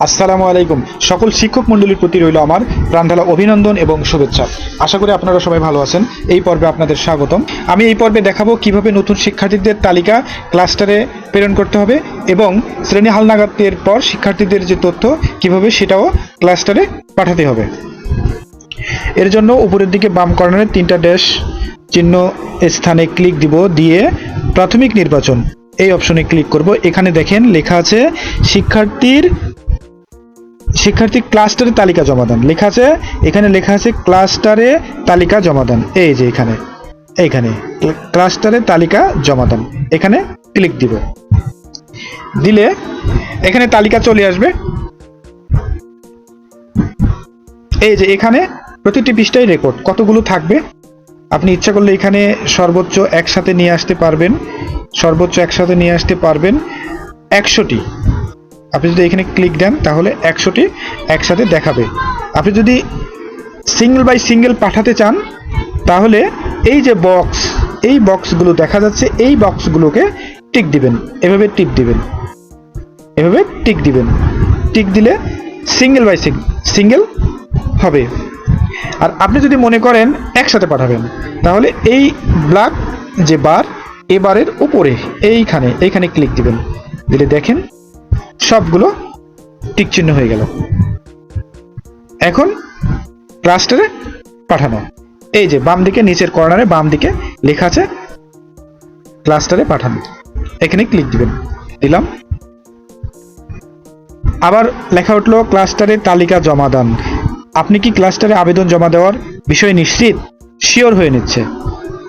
আসসালামু আলাইকুম। সকল শিক্ষক মণ্ডলীর প্রতি রইল আমার প্রাণঢালা অভিনন্দন এবং শুভেচ্ছা। আশা করি আপনারা সবাই ভালো আছেন। এই পর্বে আপনাদের স্বাগতম। আমি এই পর্বে দেখাবো কীভাবে নতুন শিক্ষার্থীদের তালিকা ক্লাস্টারে প্রেরণ করতে হবে এবং শ্রেণি হালনাগাদের পর শিক্ষার্থীদের যে তথ্য, কীভাবে সেটাও ক্লাস্টারে পাঠাতে হবে। এর জন্য উপরের দিকে বাম কর্নারে তিনটা ড্যাশ চিহ্ন স্থানে ক্লিক দিব দিয়ে প্রাথমিক নির্বাচন। এই অপশনে ক্লিক করব। এখানে দেখেন লেখা আছে, শিক্ষার্থীর শিক্ষার্থী ক্লাস্টারে তালিকা জমা দেন। লেখা আছে, এখানে লেখা আছে ক্লাস্টারে তালিকা জমা দেন। এই যে এখানে, এইখানে। ক্লাস্টারে তালিকা জমা দেন। এখানে ক্লিক দিব। দিলে এখানে তালিকা চলে আসবে। এই যে এখানে প্রতিটি পৃষ্ঠায় রেকর্ড কতগুলো থাকবে? আপনি ইচ্ছা করলে এখানে সর্বোচ্চ একসাথে নিয়ে আসতে পারবেন। সর্বোচ্চ একসাথে নিয়ে আসতে পারবেন একশোটি। আপনি যদি এখানে ক্লিক দেন, তাহলে একশোটি একসাথে দেখাবে। আপনি যদি সিঙ্গেল বাই সিঙ্গেল পাঠাতে চান, তাহলে এই যে বক্স এই বক্সগুলো দেখা যাচ্ছে, এই বক্সগুলোকে টিক দিবেন। এভাবে টিক দিবেন। এভাবে টিক দিবেন। টিক দিলে সিঙ্গেল বাই সিঙ্গেল হবে। আর আপনি যদি মনে করেন একসাথে পাঠাবেন, তাহলে এই ব্ল্যাক যে বার এ বারের উপরে, এইখানে এইখানে ক্লিক দিবেন। দিলে দেখেন সবগুলো টিক চিহ্ন হয়ে গেল। এখন ক্লাস্টারে পাঠানো। এই যে বাম দিকে নিচের কর্নারে বাম দিকে লেখা আছে ক্লাস্টারে পাঠানো। এখানে ক্লিক দিবেন। দিলাম। আবার লেখা উঠল ক্লাস্টারে তালিকা জমা দান। আপনি কি ক্লাস্টারে আবেদন জমা দেওয়ার বিষয়ে নিশ্চিত? শিওর হয়ে নিচ্ছে।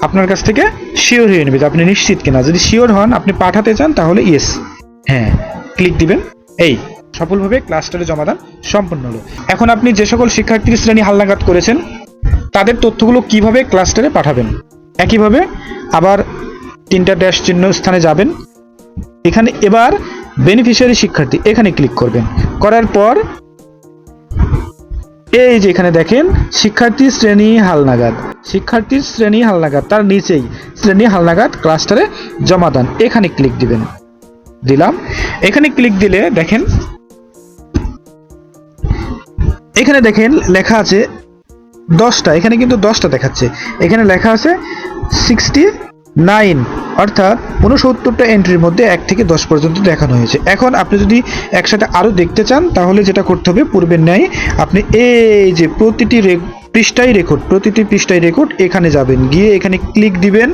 আপনার কাছ থেকে শিওর হয়ে নেবে আপনি নিশ্চিত কিনা। যদি শিওর হন, আপনি পাঠাতে চান, তাহলে ইয়েস হ্যাঁ। ক্লিক দিবেন। এই, সফলভাবে ক্লাস্টারে জমাদান সম্পন্ন হলো। এখন আপনি যে সকল শিক্ষার্থীর শ্রেণি হালনাগাদ করেছেন, তাদের তথ্যগুলো কীভাবে ক্লাস্টারে পাঠাবেন? একইভাবে আবার তিনটা ড্যাশ চিহ্ন স্থানে যাবেন। এখানে এবার বেনিফিশিয়ারি শিক্ষার্থী, এখানে ক্লিক করবেন। করার পর এই যে এখানে দেখেন শিক্ষার্থী শ্রেণি হালনাগাদ। শিক্ষার্থীর শ্রেণি হালনাগাদ, তার নিচেই শ্রেণি হালনাগাদ ক্লাস্টারে জমাদান এখানে ক্লিক দিবেন। দিলাম। এখানে ক্লিক দিলে দেখেন, এখানে দেখেন লেখা আছে দশটা, এখানে কিন্তু দশটা দেখাচ্ছে। এখানে লেখা আছে সিক্সটি নাইন অর্থাৎ উনসত্তরটা এন্ট্রির মধ্যে এক থেকে দশ পর্যন্ত দেখানো হয়েছে। এখন আপনি যদি একসাথে আরও দেখতে চান, তাহলে যেটা করতে হবে, পূর্বের ন্যায় আপনি এই যে প্রতিটি পৃষ্ঠায় রেকর্ড, প্রতিটি পৃষ্ঠায় রেকর্ড এখানে যাবেন। গিয়ে এখানে ক্লিক দিবেন।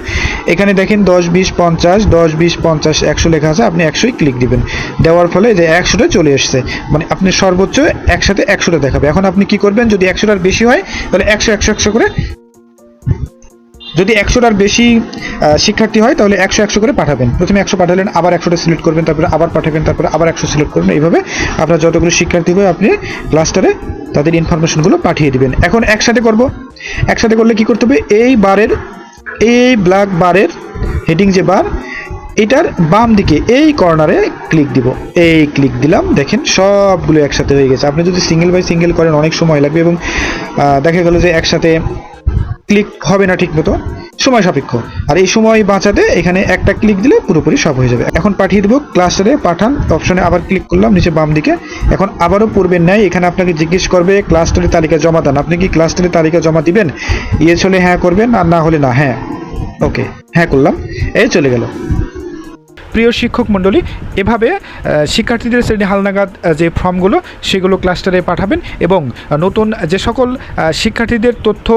এখানে দেখেন দশ, বিশ, পঞ্চাশ, দশ, বিশ, পঞ্চাশ, একশো লেখা আছে, আপনি একশোই ক্লিক দিবেন। দেওয়ার ফলে যে একশোটা চলে এসছে। মানে আপনি সর্বোচ্চ একসাথে একশোটা দেখাবে। এখন আপনি কি করবেন? যদি একশোটার বেশি হয়, তাহলে একশো একশো একশো করে যদি একশোটার বেশি শিক্ষার্থী হয়, তাহলে একশো একশো করে পাঠাবেন। প্রথমে একশো পাঠালেন, আবার একশোটা সিলেক্ট করবেন, তারপরে আবার পাঠাবেন, তারপরে আবার একশো সিলেক্ট করবেন। এইভাবে আপনার যতগুলো শিক্ষার্থী হবে আপনি ক্লাস্টারে তাদের ইনফরমেশনগুলো পাঠিয়ে দিবেন। এখন একসাথে করব। একসাথে করলে কি করতে হবে? এই বারের, এই ব্ল্যাক বারের হেডিং যে বার, এটার বাম দিকে এই কর্নারে ক্লিক দিব। এই ক্লিক দিলাম, দেখেন সবগুলো একসাথে হয়ে গেছে। আপনি যদি সিঙ্গেল বাই সিঙ্গেল করেন, অনেক সময় লাগবে এবং দেখা গেল যে একসাথে ক্লিক হবে না ঠিক মতো, সময় সাপেক্ষ। আর এই সময় বাঁচাতে এখানে একটা ক্লিক দিলে পুরোপুরি সব হয়ে যাবে। এখন পাঠিয়ে দেবো ক্লাসে পাঠান অপশনে আবার ক্লিক করলাম নিচে বাম দিকে। এখন আবারও পূর্বের নেয় এখানে আপনাকে জিজ্ঞেস করবে ক্লাস্টারে তালিকা জমা দেন। আপনি কি ক্লাস্টারে তালিকা জমা দিবেন? ইয়ে হলে হ্যাঁ করবেন, আর না হলে না হ্যাঁ। ওকে হ্যাঁ করলাম। এই চলে গেল। প্রিয় শিক্ষক মণ্ডলী, এভাবে শিক্ষার্থীদের শ্রেণি হালনাগাদ যে ফর্মগুলো, সেগুলো ক্লাস্টারে পাঠাবেন এবং নতুন যে সকল শিক্ষার্থীদের তথ্য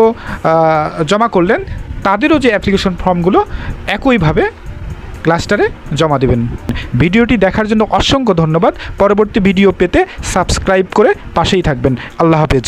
জমা করলেন, তাদেরও যে অ্যাপ্লিকেশন ফর্মগুলো, একইভাবে ক্লাস্টারে জমা দেবেন। ভিডিওটি দেখার জন্য অসংখ্য ধন্যবাদ। পরবর্তী ভিডিও পেতে সাবস্ক্রাইব করে পাশেই থাকবেন। আল্লাহ হাফেজ।